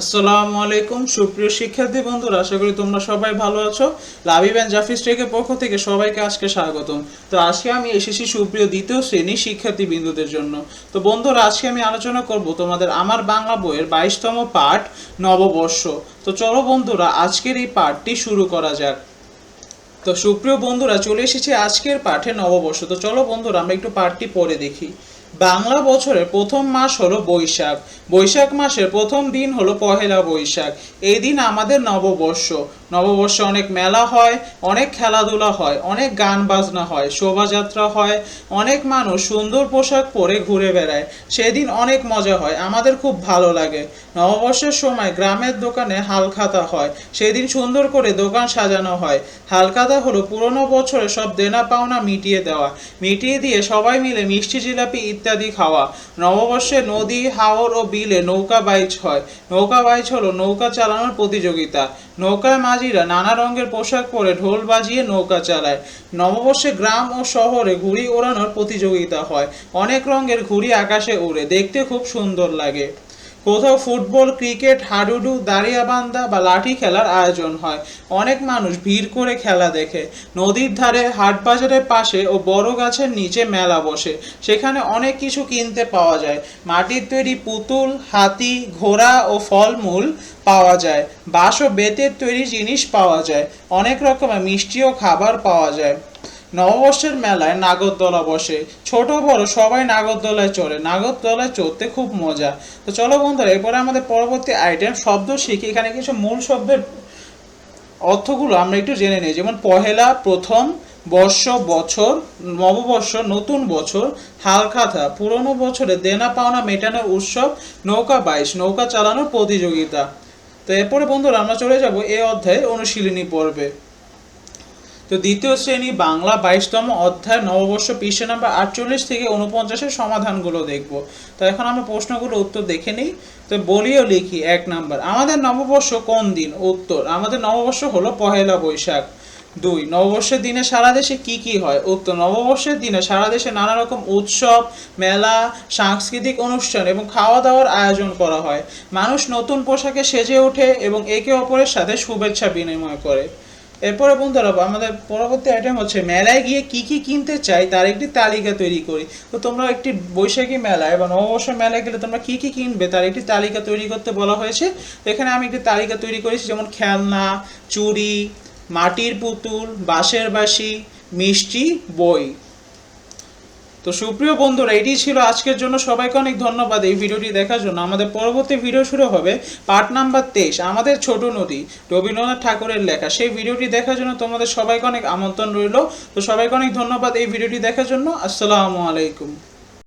আসসালামু আলাইকুম, সুপ্রিয় শিক্ষার্থী বন্ধুরা, আশা করি তোমরা সবাই ভালো আছো। লাবিব অ্যান্ড জাফিস টেকের পক্ষ থেকে সবাইকে আজকে স্বাগতম। তো আজকে আমি এসেছি সুপ্রিয় দ্বিতীয় শ্রেণি শিক্ষার্থী বিন্দুদের জন্য। তো বন্ধুরা, আজকে আমি আলোচনা করব তোমাদের আমার বাংলা বইয়ের বাইশতম পাঠ, নববর্ষ। তো চলো বন্ধুরা, আজকের এই পাঠটি শুরু করা যাক। তো সুপ্রিয় বন্ধুরা, চলে এসেছি আজকের পাঠে নববর্ষ। তো চলো বন্ধুরা, আমরা একটু পাঠটি পড়ে দেখি। বাংলা বছরের প্রথম মাস হলো বৈশাখ। বৈশাখ মাসের প্রথম দিন হলো পহেলা বৈশাখ। এই দিন আমাদের নববর্ষ। নববর্ষে অনেক মেলা হয়, অনেক খেলাধুলা হয়, অনেক গান বাজনা হয়, শোভাযাত্রা হয়, অনেক মানুষ সুন্দর পোশাক পরে ঘুরে বেড়ায়। সেদিন অনেক মজা হয়, আমাদের খুব ভালো লাগে। নববর্ষের সময় গ্রামের দোকানে হালখাতা হয়, সেদিন সুন্দর করে দোকান সাজানো হয়। হালখাতা হলো পুরনো বছরে সব দেনা পাওনা মিটিয়ে দেওয়া। মিটিয়ে দিয়ে সবাই মিলে মিষ্টি জিলাপি ইত্যাদি খাওয়া। নববর্ষে নদী, হাওর ও বিলে নৌকা বাইচ হয়। নৌকা বাইচ হলো নৌকা চালানোর প্রতিযোগিতা। নৌকায় মাঝিরা নানা রঙের পোশাক পরে ঢোল বাজিয়ে নৌকা চালায়। নববর্ষে গ্রাম ও শহরে ঘুড়ি ওড়ানোর প্রতিযোগিতা হয়। অনেক রঙের ঘুড়ি আকাশে উড়ে দেখতে খুব সুন্দর লাগে। কোথাও ফুটবল, ক্রিকেট, হাডুডু, দাঁড়িয়াবান্ধা বা লাঠি খেলার আয়োজন হয়। অনেক মানুষ ভিড় করে খেলা দেখে। নদীর ধারে হাট বাজারের পাশে ও বড় গাছের নিচে মেলা বসে। সেখানে অনেক কিছু কিনতে পাওয়া যায়। মাটির তৈরি পুতুল, হাতি, ঘোড়া ও ফলমূল পাওয়া যায়। বাঁশ ও বেতের তৈরি জিনিস পাওয়া যায়। অনেক রকমের মিষ্টি ও খাবার পাওয়া যায়। নববর্ষের মেলায় নাগরদোলা বসে। ছোট বড় সবাই নাগরদোলায় চড়ে। নাগরদোলায় চড়তে খুব মজা। তো চলো বন্ধুরা, এরপরে আমাদের পরবর্তী আইটেম শব্দ শিখি। এখানে কিছু মূল শব্দের অর্থগুলো আমরা একটু জেনে নিই। যেমন পহেলা, প্রথম, বর্ষ, বছর, নববর্ষ, নতুন বছর, হালখাতা, পুরনো বছরে দেনা পাওনা মেটানোর উৎসব, নৌকা বাইশ, নৌকা চালানোর প্রতিযোগিতা। তো এরপরে বন্ধুরা, আমরা চলে যাব এই অধ্যায়ে অনুশীলনী পর্বে। তো দ্বিতীয় শ্রেণি বাংলা বাইশতম অধ্যায় নববর্ষ পৃষ্ঠা নাম্বার আটচল্লিশ থেকে উনপঞ্চাশের সমাধানগুলো দেখব। তো এখন আমরা প্রশ্নগুলো উত্তর দেখে নিই। তো বলিও লিখি এক নাম্বার, আমাদের নববর্ষ কোন দিন? উত্তর, আমাদের নববর্ষ হলো পহেলা বৈশাখ। দুই, নববর্ষের দিনে সারা দেশে কি কি হয়? উত্তর, নববর্ষের দিনে সারা দেশে নানা রকম উৎসব, মেলা, সাংস্কৃতিক অনুষ্ঠান এবং খাওয়া দাওয়ার আয়োজন করা হয়। মানুষ নতুন পোশাকে সেজে ওঠে এবং একে অপরের সাথে শুভেচ্ছা বিনিময় করে। এরপরে বন্ধুরা আমাদের পরবর্তী আইটেম হচ্ছে মেলায় গিয়ে কি কি কিনতে চাই তার একটি তালিকা তৈরি করি। তো তোমরা একটি বৈশাখী মেলায় বা নববর্ষ মেলায় গেলে তোমরা কি কি কিনবে তার একটি তালিকা তৈরি করতে বলা হয়েছে। তো এখানে আমি একটি তালিকা তৈরি করেছি, যেমন খেলনা চুরি মাটির পুতুল, বাঁশের বাঁশি, মিষ্টি, বই। তো সুপ্রিয় বন্ধুরা এটি ছিল আজকের জন্য। সবাইকে অনেক ধন্যবাদ এই ভিডিওটি দেখার জন্য। আমাদের পরবর্তী ভিডিও শুরু হবে পার্ট নাম্বার তেইশ, আমাদের ছোট নদী, রবীন্দ্রনাথ ঠাকুরের লেখা। সেই ভিডিওটি দেখার জন্য তোমাদের সবাইকে অনেক আমন্ত্রণ রইল। তো সবাইকে অনেক ধন্যবাদ এই ভিডিওটি দেখার জন্য। আসসালামু আলাইকুম।